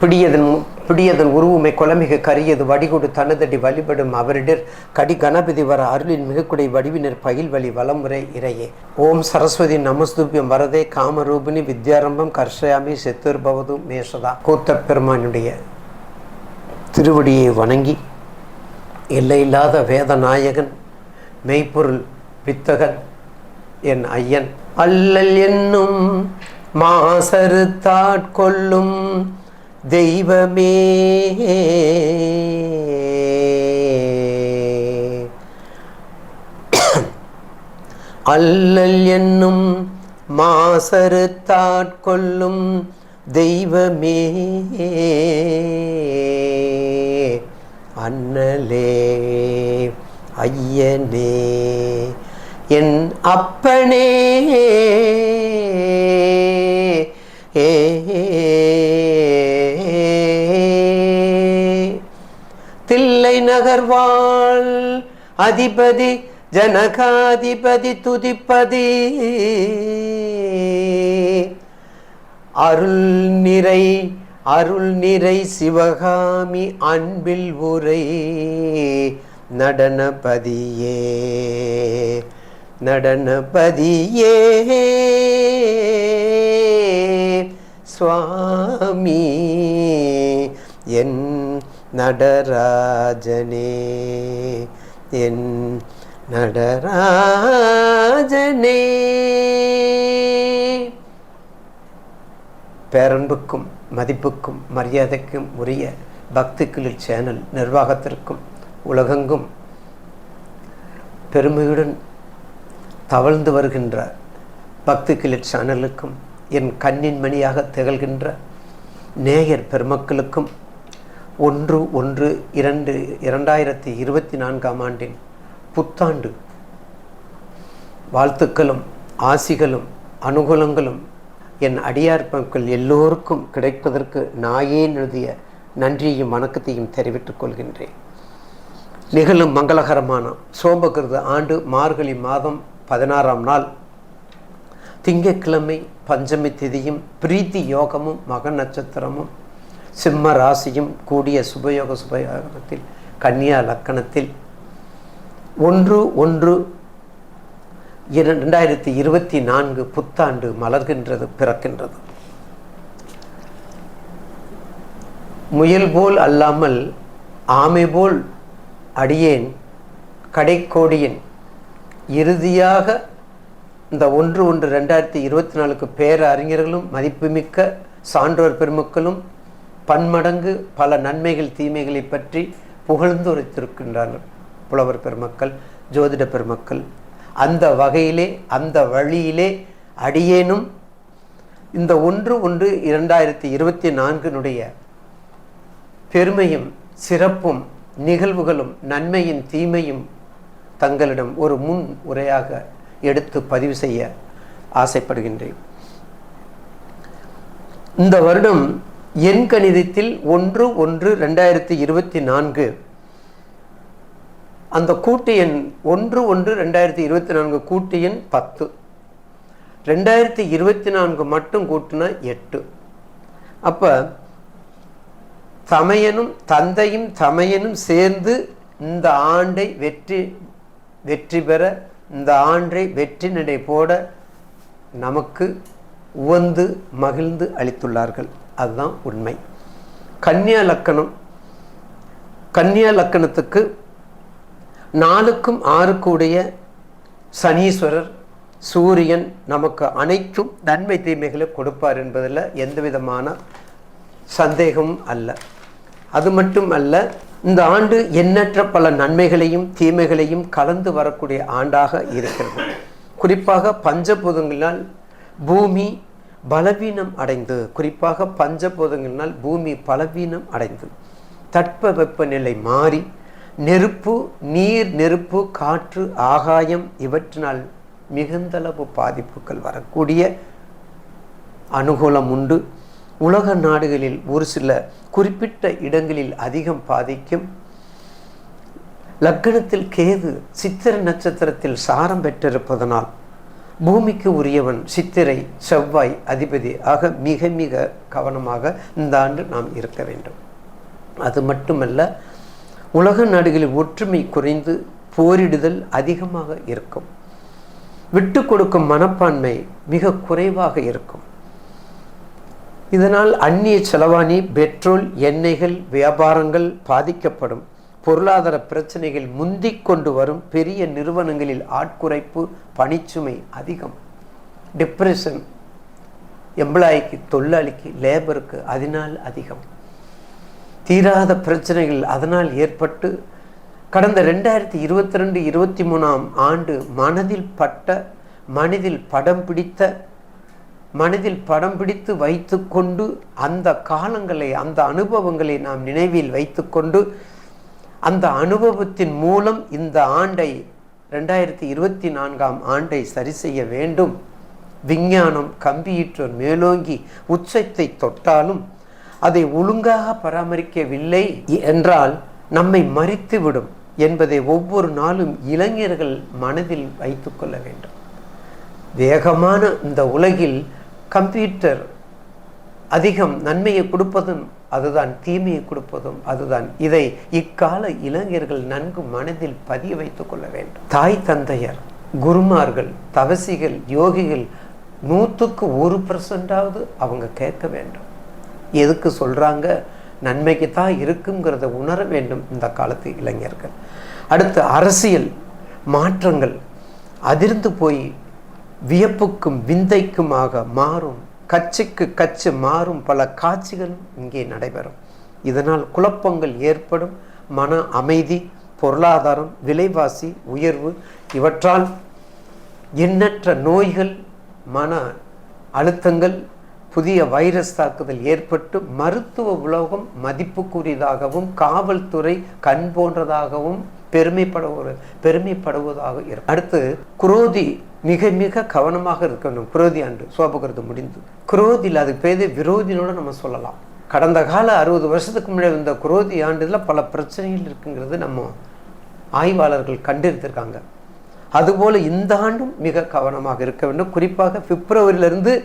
பிடியதன் பிடியதன் உருவுமை கொலமிகு கரியது வடிகொடு தனதடி வழிபடும் அவரிடர் கடி கணபதி வர அருளின் மிகக்குடை வடிவினர் பயில் வழி வளமுறை இறையே. ஓம் சரஸ்வதி நமஸ்துபியம் வரதே காமரூபிணி வித்யாரம்பம் கர்ஷயாமி செத்துர்பவது மேஷதா. கூத்த பெருமானுடைய திருவடியை வணங்கி எல்லையில்லாத வேதநாயகன் மெய்ப்பொருள் வித்தகன் என் ஐயன். அல்லல் என்னும் மாசருத்தாட்கொள்ளும் தெய்வமே. அல்லல் என்னும் மாசறுத்தாட்கொள்ளும் தெய்வமே. அண்ணலே ஐயனே என் அப்பனே. ஏ. நகர்வாள். அதிபதி ஜனகாதிபதி துதிப்பதி. அருள் நிறை அருள் நிறை சிவகாமி அன்பில் உரை. நடனபதியே நடனபதியே. சுவாமி என் நடராஜனே. என் நடராஜனே. பேரன்புக்கும் மதிப்புக்கும் மரியாதைக்கும் உரிய பக்திக்குளிர் சேனல் நிர்வாகத்திற்கும் உலகெங்கும் பெருமையுடன் தவழ்ந்து வருகின்ற பக்தி சேனலுக்கும் என் கண்ணின் மணியாக திகழ்கின்ற நேயர் பெருமக்களுக்கும் ஒன்று ஒன்று இரண்டு இரண்டாயிரத்தி இருபத்தி நான்காம் ஆண்டின் புத்தாண்டு. வாழ்த்துக்களும் ஆசிகளும் அனுகூலங்களும் என் அடியார் மக்கள் எல்லோருக்கும் கிடைப்பதற்கு நாயே எழுதிய நன்றியையும் வணக்கத்தையும் தெரிவித்துக் கொள்கின்றேன். நிகழும் மங்களகரமான சோபகிருத ஆண்டு மார்கழி மாதம் பதினாறாம் நாள். திங்கட்கிழமை பஞ்சமி திதியும் பிரீத்தி யோகமும் மக நட்சத்திரமும் சிம்ம ராசியும் கூடிய சுபயோக சுபயோகத்தில் கன்னியா லக்கணத்தில் ஒன்று ஒன்று ரெண்டாயிரத்தி இருபத்தி நான்கு புத்தாண்டு மலர்கின்றது பிறக்கின்றது. முயல் போல் அல்லாமல் ஆமை போல் அடியேன் கடைக்கோடியின். இறுதியாக இந்த ஒன்று ஒன்று ரெண்டாயிரத்தி இருபத்தி நாலுக்கு பேர அறிஞர்களும் மதிப்புமிக்க சான்றோர் பெருமக்களும் பன்மடங்கு பல நன்மைகள் தீமைகளை பற்றி புகழ்ந்துரைத்திருக்கின்றார்கள் புலவர் பெருமக்கள் ஜோதிட பெருமக்கள். அந்த வகையிலே அந்த வழியிலே அடியேனும் இந்த ஒன்று ஒன்று இரண்டாயிரத்தி இருபத்தி நான்கினுடைய பெருமையும் சிறப்பும் நிகழ்வுகளும் நன்மையின் தீமையும் தங்களிடம் ஒரு முன் உரையாக எடுத்து பதிவு செய்ய ஆசைப்படுகின்றேன். இந்த வருடம் எண் கணிதத்தில் ஒன்று ஒன்று ரெண்டாயிரத்தி இருபத்தி நான்கு. அந்த கூட்டு எண் ஒன்று ஒன்று ரெண்டாயிரத்தி இருபத்தி நான்கு கூட்டு எண் பத்து. ரெண்டாயிரத்தி இருபத்தி நான்கு மட்டும் கூட்டினா எட்டு. அப்போ தமையனும் தந்தையும் தமையனும் சேர்ந்து இந்த ஆண்டை வெற்றி வெற்றி பெற இந்த ஆண்டை வெற்றி நடை போட நமக்கு உவந்து மகிழ்ந்து அளித்துள்ளார்கள். அதுதான் உண்மை. கன்னியா லக்கணம். கன்னியா லக்கணத்துக்கு நாலுக்கும் ஆறுக்குடைய சனீஸ்வரர் சூரியன் நமக்கு அனைத்தும் நன்மை தீமைகளை கொடுப்பார் என்பதில் எந்த விதமான சந்தேகமும் அல்ல. அது மட்டும் அல்ல இந்த ஆண்டு எண்ணற்ற பல நன்மைகளையும் தீமைகளையும் கலந்து வரக்கூடிய ஆண்டாக இருக்கிறது. குறிப்பாக பஞ்சபூதங்களால் பூமி பலவீனம் அடைந்து குறிப்பாக பஞ்சபூதங்களினால் பூமி பலவீனம் அடைந்து தட்ப வெப்பநிலை மாறி நெருப்பு நீர் நெருப்பு காற்று ஆகாயம் இவற்றினால் மிகுந்தளவு பாதிப்புகள் வரக்கூடிய அனுகூலம் உண்டு. உலக நாடுகளில் ஒரு சில குறிப்பிட்ட இடங்களில் அதிகம் பாதிக்கும். லக்கணத்தில் கேது சித்திர நட்சத்திரத்தில் சாரம் பெற்றிருப்பதனால் பூமிக்கு உரியவன் சித்திரை செவ்வாய் அதிபதி ஆக மிக மிக கவனமாக இந்த ஆண்டு நாம் இருக்க வேண்டும். அது மட்டுமல்ல உலக நாடுகளில் ஒற்றுமை குறைந்து போரிடுதல் அதிகமாக இருக்கும். விட்டு கொடுக்கும் மனப்பான்மை மிக குறைவாக இருக்கும். இதனால் அந்நிய செலவாணி பெட்ரோல் எண்ணெய்கள் வியாபாரங்கள் பாதிக்கப்படும். பொருளாதார பிரச்சனைகள் முந்தி கொண்டு வரும் பெரிய நிறுவனங்களில் ஆட்குறைப்பு பணிச்சுமை அதிகம். டிப்ரெஷன் எம்ப்ளாய்க்கு தொழிலாளிக்கு லேபருக்கு அதனால் அதிகம். தீராத பிரச்சனைகள் அதனால் ஏற்பட்டு கடந்த ரெண்டாயிரத்தி இருபத்தி ரெண்டு இருபத்தி மூணாம் ஆண்டு மனதில் பட்ட மனதில் படம் பிடித்த மனதில் படம் பிடித்து வைத்துக்கொண்டு அந்த காலங்களை அந்த அனுபவங்களை நாம் நினைவில் வைத்துக்கொண்டு அந்த அனுபவத்தின் மூலம் இந்த ஆண்டை ரெண்டாயிரத்தி இருபத்தி நான்காம் ஆண்டை சரி செய்ய வேண்டும். விஞ்ஞானம் கம்பியிற்றோர் மேலோங்கி உச்சத்தை தொட்டாலும் அதை ஒழுங்காக பராமரிக்கவில்லை என்றால் நம்மை மறித்துவிடும் என்பதை ஒவ்வொரு நாளும் இளைஞர்கள் மனதில் வைத்துக்கொள்ள வேண்டும். வேகமான இந்த உலகில் கம்ப்யூட்டர் அதிகம் நன்மையை கொடுப்பதும் அதுதான் தீமையை கொடுப்பதும் அதுதான். இதை இக்கால இளைஞர்கள் நன்கு மனதில் பதிய வைத்துக் கொள்ள வேண்டும். தாய் தந்தையர் குருமார்கள் தவசிகள் யோகிகள் நூற்றுக்கு ஒரு பர்சன்டாவது அவங்க கேட்க வேண்டும். எதுக்கு சொல்கிறாங்க நன்மைக்கு தான் இருக்குங்கிறத உணர வேண்டும் இந்த காலத்து இளைஞர்கள். அடுத்து அரசியல் மாற்றங்கள் அதிர்ந்து போய் வியப்புக்கும் விந்தைக்குமாக மாறும் கட்சிக்கு கட்சி மாறும் பல காட்சிகளும் இங்கே நடைபெறும். இதனால் குழப்பங்கள் ஏற்படும். மன அமைதி பொருளாதாரம் விலைவாசி உயர்வு இவற்றால் எண்ணற்ற நோய்கள் மன அழுத்தங்கள் புதிய வைரஸ் தாக்குதல் ஏற்பட்டு மருத்துவ உலோகம் மதிப்புக்குரியதாகவும் காவல்துறை கண் போன்றதாகவும் பெருமைப்படுவது பெருமைப்படுவதாக இருக்கும் அடுத்து குரோதி மிக மிக கவனமாக இருக்கணும். குரோதி ஆண்டு சோபகிறது முடிந்து. குரோதியில் அதுக்கு பேர் விரோதினோட நம்ம சொல்லலாம். கடந்த கால அறுபது வருஷத்துக்கு முன்னாடி வந்த குரோதி ஆண்டுல பல பிரச்சனைகள் இருக்குங்கிறது நம்ம ஆய்வாளர்கள் கண்டெடுத்திருக்காங்க அதுபோல் இந்த ஆண்டும் மிக கவனமாக இருக்க வேண்டும். குறிப்பாக பிப்ரவரியிலிருந்து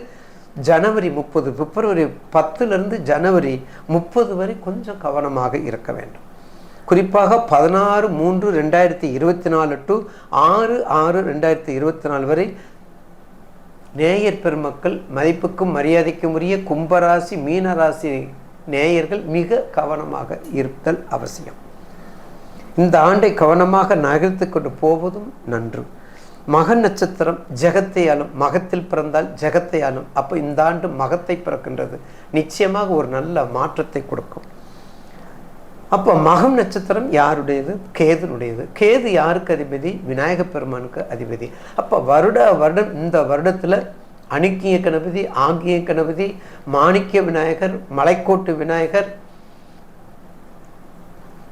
ஜனவரி முப்பது பிப்ரவரி பத்துலேருந்து ஜனவரி முப்பது வரை கொஞ்சம் கவனமாக இருக்க வேண்டும். குறிப்பாக பதினாறு மூன்று ரெண்டாயிரத்தி இருபத்தி நாலு டு ஆறு ஆறு ரெண்டாயிரத்தி இருபத்தி நாலு வரை நேயர் பெருமக்கள் மதிப்புக்கும் மரியாதைக்கும் உரிய கும்பராசி மீனராசி நேயர்கள் மிக கவனமாக இருத்தல் அவசியம். இந்த ஆண்டை கவனமாக நகர்த்து கொண்டு போவதும் நன்று. மக நட்சத்திரம் ஜெகத்தை ஆளும் மகத்தில் பிறந்தால் ஜெகத்தை ஆளும் அப்போ இந்த ஆண்டு மகத்தை பிறக்கின்றது. நிச்சயமாக ஒரு நல்ல மாற்றத்தை கொடுக்கும். அப்போ மகம் நட்சத்திரம் யாருடையது? கேதுனுடையது. கேது யாருக்கு அதிபதி? விநாயக பெருமானுக்கு அதிபதி. அப்போ வருட வருடம் இந்த வருடத்தில் அணுக்கிய கணபதி ஆங்கிய கணபதி மாணிக்க விநாயகர் மலைக்கோட்டு விநாயகர்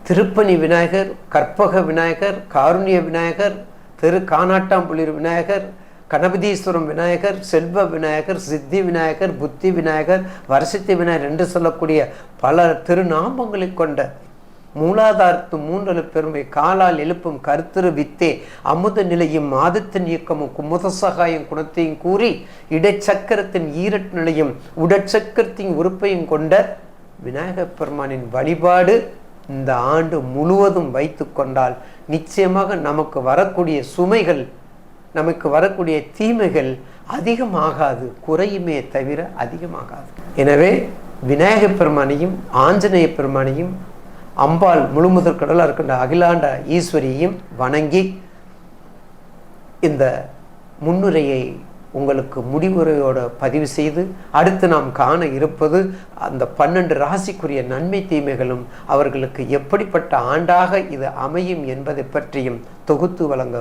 திருப்பணி விநாயகர் கற்பக விநாயகர் காருண்ய விநாயகர் திரு கானாட்டாம்புளிர் விநாயகர் கணபதீஸ்வரம் விநாயகர் செல்வ விநாயகர் சித்தி விநாயகர் புத்தி விநாயகர் வரசித்தி விநாயகர் என்று சொல்லக்கூடிய பல திருநாமங்களை கொண்ட மூலாதாரத்து மூன்றலு பெருமை காலால் எழுப்பும் கருத்திரு வித்தே அமுத நிலையும் மாதத்தின் இயக்கமும் குமுத சகாயம் குணத்தையும் கூறி இடைச்சக்கரத்தின் ஈரட் நிலையும் உடற்சக்கரத்தின் உறுப்பையும் கொண்ட விநாயகப் பெருமானின் வழிபாடு இந்த ஆண்டு முழுவதும் வைத்து கொண்டால் நிச்சயமாக நமக்கு வரக்கூடிய சுமைகள் நமக்கு வரக்கூடிய தீமைகள் அதிகமாகாது குறையுமே தவிர அதிகமாகாது. எனவே விநாயக பெருமானையும் ஆஞ்சநேய பெருமானையும் அம்பாள் முழுமுதற் கடலாக இருக்கின்ற அகிலாண்ட ஈஸ்வரியையும் வணங்கி இந்த முன்னுரையை உங்களுக்கு முடிவுரையோட பதிவு செய்து அடுத்து நாம் காண இருப்பது அந்த பன்னெண்டு ராசிக்குரிய நன்மை தீமைகளும் அவர்களுக்கு எப்படிப்பட்ட ஆண்டாக இது அமையும் என்பதை பற்றியும் தொகுத்து வழங்க